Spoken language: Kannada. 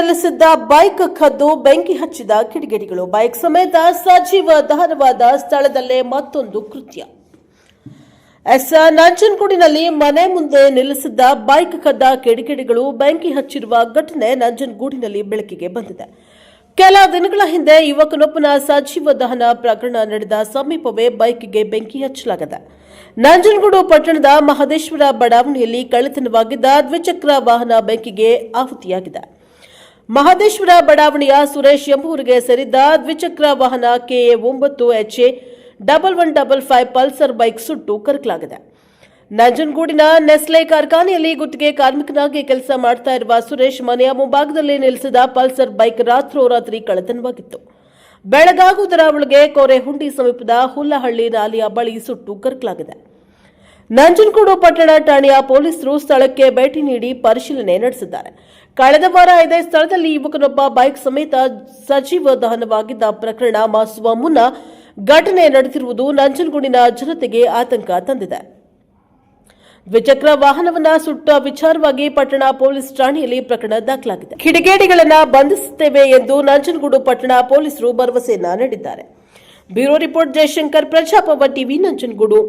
ನಿಲ್ಲಿಸಿದ್ದ ಬೈಕ್ ಕದ್ದು ಬೆಂಕಿ ಹಚ್ಚಿದ ಕಿಡಿಗೇಡಿಗಳು. ಬೈಕ್ ಸಮೇತ ಸಜೀವ ದಹನವಾದ ಸ್ಥಳದಲ್ಲೇ ಮತ್ತೊಂದು ಕೃತ್ಯ. ಎಸ್. ನಂಜನಗೂಡಿನಲ್ಲಿ ಮನೆ ಮುಂದೆ ನಿಲ್ಲಿಸಿದ್ದ ಬೈಕ್ ಕದ್ದ ಕಿಡಿಗೇಡಿಗಳು ಬೆಂಕಿ ಹಚ್ಚಿರುವ ಘಟನೆ ನಂಜನಗೂಡಿನಲ್ಲಿ ಬೆಳಕಿಗೆ ಬಂದಿದೆ. ಕೆಲ ದಿನಗಳ ಹಿಂದೆ ಯುವಕನೊಬ್ಬನ ಸಜೀವ ದಹನ ಪ್ರಕರಣ ನಡೆದ ಸಮೀಪವೇ ಬೈಕ್ಗೆ ಬೆಂಕಿ ಹಚ್ಚಲಾಗಿದೆ. ನಂಜನಗೂಡು ಪಟ್ಟಣದ ಮಹದೇಶ್ವರ ಬಡಾವಣೆಯಲ್ಲಿ ಕಳ್ಳತನವಾಗಿದ್ದ ದ್ವಿಚಕ್ರ ವಾಹನ ಬೆಂಕಿಗೆ ಆಹುತಿಯಾಗಿದೆ. ಮಹದೇಶ್ವರ ಬಡಾವಣೆಯ ಸುರೇಶ್ ಎಂಬುವರಿಗೆ ಸೇರಿದ್ದ ದ್ವಿಚಕ್ರ ವಾಹನ ಕೆಎ ಒಂಬತ್ತು H A double one double five Pulsar bike ಸುಟ್ಟು ಕರಕಲಾಗಿದೆ. ನಂಜನಗೂಡಿನ ನೆಸ್ಲೆ ಕಾರ್ಖಾನೆಯಲ್ಲಿ ಗುತ್ತಿಗೆ ಕಾರ್ಮಿಕನಾಗಿ ಕೆಲಸ ಮಾಡ್ತಾ ಇರುವ ಸುರೇಶ್ ಮನೆಯ ಮುಂಭಾಗದಲ್ಲಿ ನಿಲ್ಲಿಸಿದ ಪಲ್ಸರ್ ಬೈಕ್ ರಾತ್ರೋರಾತ್ರಿ ಕಳೆತನವಾಗಿತ್ತು ಬೆಳಗಾಗುವುದರ ಒಳಗೆ ಕೋರೆಹುಂಡಿ ಸಮೀಪದ ಹುಲ್ಲಹಳ್ಳಿ ನಾಲೆಯ ಬಳಿ ಸುಟ್ಟು ಕರಕಲಾಗಿದೆ. ನಂಜನಗೂಡು ಪಟ್ಟಣ ಠಾಣೆಯ ಪೊಲೀಸರು ಸ್ಥಳಕ್ಕೆ ಭೇಟಿ ನೀಡಿ ಪರಿಶೀಲನೆ ನಡೆಸಿದ್ದಾರೆ. ಕಳೆದ ವಾರ ಇದೇ ಸ್ಥಳದಲ್ಲಿ ಯುವಕನೊಬ್ಬ ಬೈಕ್ ಸಮೇತ ಸಜೀವ ದಹನವಾಗಿದ್ದ ಪ್ರಕರಣ ಮಾಸುವ ಮುನ್ನ ಘಟನೆ ನಡೆದಿರುವುದು ನಂಜನಗೂಡಿನ ಜನತೆಗೆ ಆತಂಕ ತಂದಿದೆ. ದ್ವಿಚಕ್ರ ವಾಹನವನ್ನ ಸುಟ್ಟ ವಿಚಾರವಾಗಿ ಪಟ್ಟಣ ಪೊಲೀಸ್ ಠಾಣೆಯಲ್ಲಿ ಪ್ರಕರಣ ದಾಖಲಾಗಿದೆ. ಕಿಡಿಗೇಡಿಗಳನ್ನು ಬಂಧಿಸುತ್ತೇವೆ ಎಂದು ನಂಜನಗೂಡು ಪಟ್ಟಣ ಪೊಲೀಸರು ಭರವಸೆಯನ್ನ ನೀಡಿದ್ದಾರೆ. ಬ್ಯೂರೋ ರಿಪೋರ್ಟ್ ಜಯಶಂಕರ್ ಪ್ರಜಾಪವ ಟಿವಿ, ನಂಜನಗೂಡು.